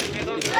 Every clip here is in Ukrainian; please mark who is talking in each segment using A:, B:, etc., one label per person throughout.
A: Thank you.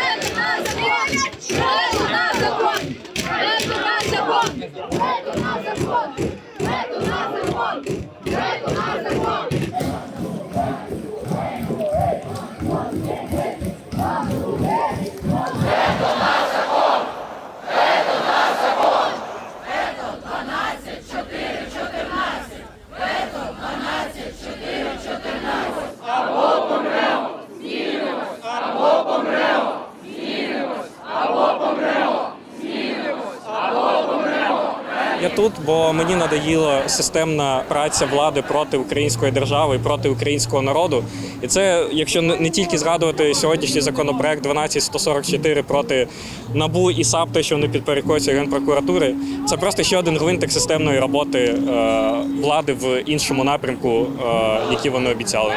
A: Я тут, бо мені надоїла системна праця влади проти української держави і проти українського народу. І це, якщо не тільки згадувати сьогоднішній законопроект 12144 проти НАБУ і САП, те, що вони підпорядкуються генпрокуратури, це просто ще один гвинтик системної роботи е, влади в іншому напрямку, е, який вони обіцяли.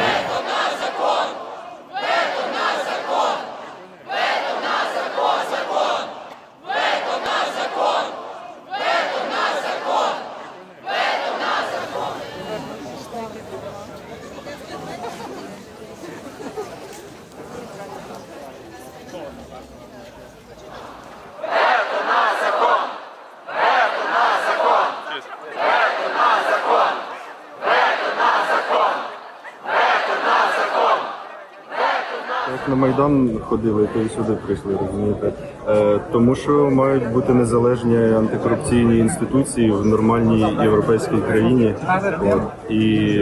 B: На Майдан ходили, то і сюди прийшли, розумієте? Е, тому що мають бути незалежні антикорупційні інституції в нормальній європейській країні. От. І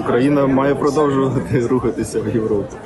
B: Україна має продовжувати рухатися в Європу.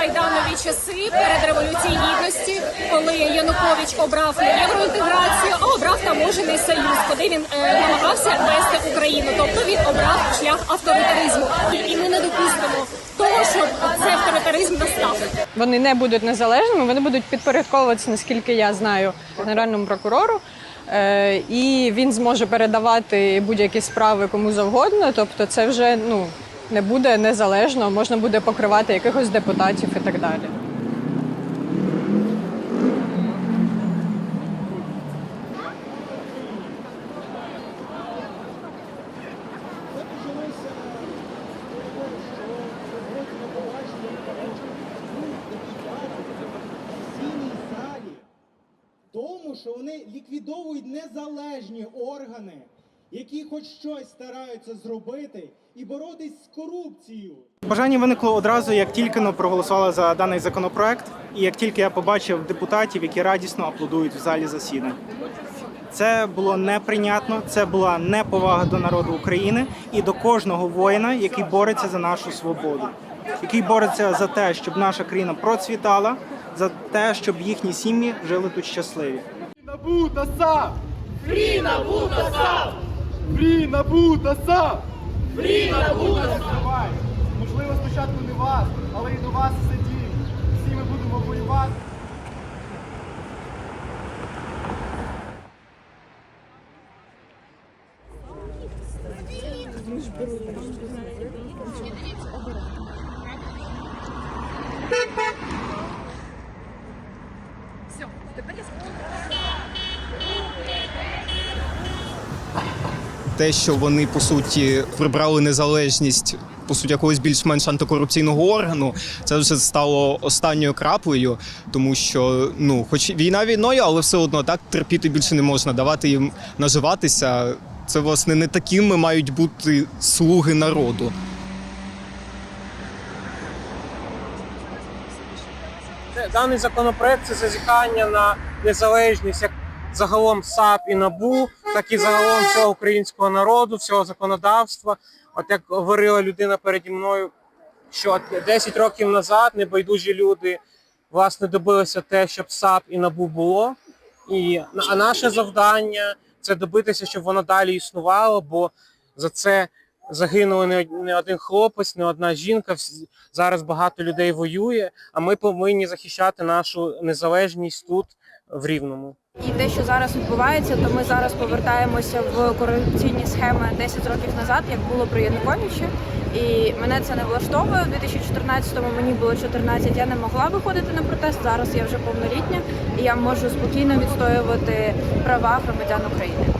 C: Абсолютно майданові часи, перед революцією гідності, коли Янукович обрав євроінтеграцію, а обрав таможений союз, куди він е, намагався вести Україну. Тобто він обрав шлях авторитаризму, і ми не допустимо того, щоб цей авторитаризм настав.
D: Вони не будуть незалежними, вони будуть підпорядковуватися, наскільки я знаю, генеральному прокурору. Е, І він зможе передавати будь-які справи кому завгодно. Тобто, це вже ну не буде незалежно, можна буде покривати якихось депутатів і так далі.
E: тому, що вони ліквідовують незалежні органи, які хоч щось стараються зробити і боротись з корупцією. Бажання виникло одразу, як тільки но проголосували за даний законопроект, і як тільки я побачив депутатів, які радісно аплодують в залі засідань. Це було неприйнятно, це була неповага до народу України і до кожного воїна, який бореться за нашу свободу, який бореться за те, щоб наша країна процвітала, за те, щоб їхні сім'ї жили тут щасливі.
F: НАБУ та САП! Фрі НАБУ та САП! Фрі НАБУ та САП! Фрі НАБУ та САП! Можливо, спочатку не вас, але і до вас сидів. Всі ми будемо воювати.
G: Те, що вони по суті прибрали незалежність по суті якогось більш-менш антикорупційного органу, це вже стало останньою краплею, тому що ну, хоч війна війною, але все одно так терпіти більше не можна, давати їм наживатися. Це власне не такими мають бути слуги народу.
H: Даний законопроект це зазіхання на незалежність як загалом САП і НАБУ, так і загалом всього українського народу, всього законодавства. От як говорила людина переді мною, що 10 років назад небайдужі люди власне добилися те, щоб САП і НАБУ було. І а наше завдання це добитися, щоб воно далі існувало, бо за це загинули не один хлопець, не одна жінка. Зараз багато людей воює, а ми повинні захищати нашу незалежність тут, в Рівному.
I: І те, що зараз відбувається, то ми зараз повертаємося в корупційні схеми 10 років назад, як було при Януковичі. І мене це не влаштовує. У 2014-му мені було 14, я не могла виходити на протест. Зараз я вже повнолітня і я можу спокійно відстоювати права громадян України.